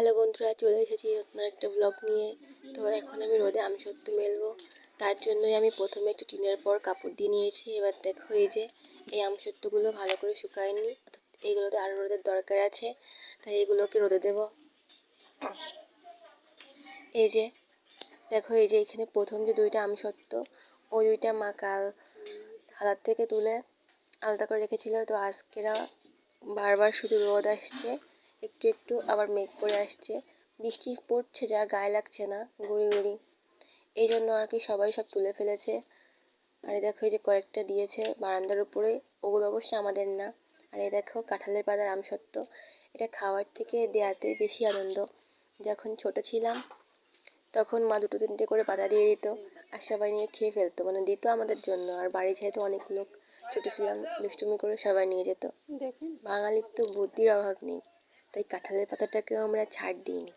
Hello বন্ধুরা, চলে এসেছি নতুন একটা ব্লগ নিয়ে। তো এখন আমি রোদে আমসত্ত্ব মেলবো। তার জন্যই আমি প্রথমে একটু টিনের পর কাপড় দিয়ে নিয়েছি। এবার দেখো এই যে, এই আম আমসত্ত্বগুলো ভালো করে শুকায়নি এইগুলোতে আরও রোদের দরকার আছে, তাই এগুলোকে রোদে দেব। এই যে, দেখো এই যে এখানে প্রথম যে দুইটা আমসত্ত্ব ওই দুইটা মা কাল হাতার থেকে তুলে আলাদা করে রেখেছিল। তো আজকেরা বারবার শুধু রোদ আসছে। একটু একটু আবার মেঘ করে আসছে। বৃষ্টি পড়ছে যা গায়ে লাগছে না গুঁড়ি গুঁড়ি। এই জন্য আর কি সবাই সব তুলে ফেলেছে। আর এই দেখো এই যে কয়েকটা দিয়েছে বারান্দার উপরে ওগুলো অবশ্য আমাদের না। আর এই দেখো কাঁঠালের পাতার আমসত্ত্ব। এটা খাওয়ার থেকে দেয়াতে বেশি আনন্দ। যখন ছোট ছিলাম তখন মা দুটো তিনটে করে পাতা দিয়ে দিত আর সবাই নিয়ে খেয়ে ফেলতো। মানে দিত আমাদের জন্য। আর বাড়ি যেহেতু অনেক লোক ছোট ছিলাম দুষ্টুমি করে সবাই নিয়ে যেত। বাঙালির তো বুদ্ধির অভাব নেই। তাই কাঁঠালের পাতাটাকেও আমরা ছাড় দিইনি।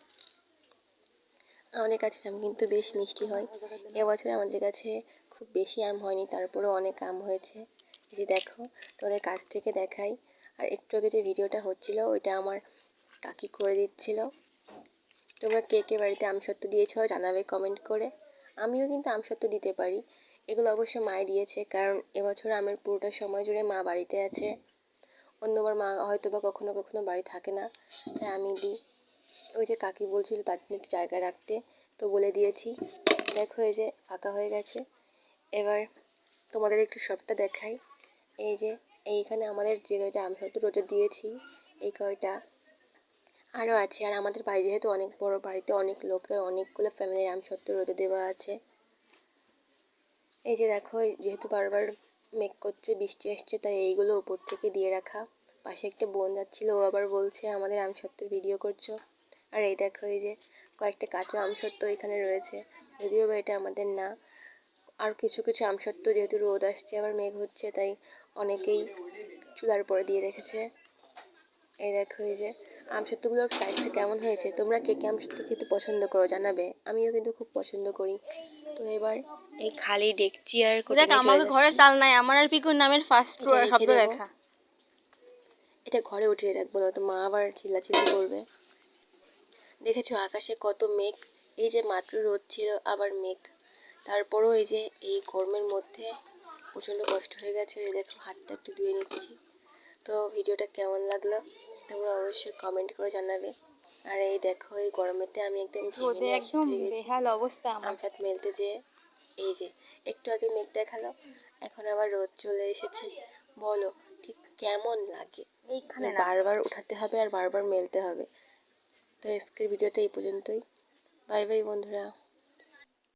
আমাদের কাছে আম কিন্তু বেশ মিষ্টি হয়। এবছর আমাদের কাছে খুব বেশি আম হয়নি তারপরেও অনেক আম হয়েছে। যে দেখো তোদের কাছ থেকে দেখাই। আর একটু আগে যে ভিডিওটা হচ্ছিল, ওইটা আমার কাকি করে দিচ্ছিল। তোমরা কে কে বাড়িতে আমসত্ত্ব দিয়েছ জানাবে কমেন্ট করে। আমিও কিন্তু আমসত্ত্ব দিতে পারি। এগুলো অবশ্য মায়ে দিয়েছে, কারণ এবছর আমের পুরোটা সময় জুড়ে মা বাড়িতে আছে। অন্যবার মা হয়তো বা কখনো কখনো বাড়ি থাকে না, তাই আমি দিই। ওই যে কাকি বলছিল তার জন্য একটু জায়গায় রাখতে, তো বলে দিয়েছি। দেখো এই যে ফাঁকা হয়ে গেছে। এবার তোমাদের একটু সবটা দেখাই। এই যে এইখানে আমাদের যে কয়টা আমি হয়তো রোজা দিয়েছি, এই কয়টা আরও আছে। আর আমাদের বাড়ি যেহেতু অনেক বড়, বাড়িতে অনেক লোক, তাই অনেকগুলো ফ্যামিলির আম সত্য রোদে দেওয়া আছে। এই যে দেখো, যেহেতু বারবার মেঘ করছে, বৃষ্টি আসছে, তাই এইগুলো উপর থেকে দিয়ে রাখা। পাশে একটা বোন যাচ্ছিল, ও আবার বলছে, আমাদের আমসত্ত্বের ভিডিও করছ? আর এই দেখো, এই যে কয়েকটা কাঁচা আমসত্ত্ব এখানে রয়েছে। যদিও বা এটা আমাদের না, আর কিছু কিছু আমসত্ত্ব যেহেতু রোদ আসছে, আবার মেঘ হচ্ছে, তাই অনেকেই চুলার পরে দিয়ে রেখেছে। এই দেখো এই যে আমসত্ত্বগুলোর সাইজটা কেমন হয়েছে? তোমরা কে কে আমসত্ত্ব খেতে পছন্দ করো জানাবে। আমিও কিন্তু খুব পছন্দ করি। তো এবার এই খালি ডেকচি আর দেখ আমাকে ঘরে চাল নাই আমার আর পিকুর নামের ফার্স্ট শব্দ। দেখা। এটা ঘরে উঠিয়ে রাখব না তো মা আবার চিল্লাচিল্লি করবে। দেখেছ আকাশে কত মেঘ? এই যে মাত্র রোদ ছিল আবার মেঘ। তারপরও এই যে এই গরমের মধ্যে প্রচণ্ড কষ্ট হয়ে গেছে। এই দেখো হাতটা একটু ধুয়ে নিচ্ছি। তো ভিডিওটা কেমন লাগল? তোমরা অবশ্যই কমেন্ট করে জানাবে। আর এই দেখো এই গরমেতে আমি একদম ঘেমে একদম বেহাল অবস্থা আমার। আমসাত মেলতে যেয়ে এই যে একটু আগে মেঘ দেখাল এখন আবার রোদ চলে এসেছে। বলো ঠিক কেমন লাগে? এইখানে বারবার উঠাতে হবে আর বারবার মেলতে হবে। তো আজকের ভিডিওটা এই পর্যন্তই। বাই বাই বন্ধুরা।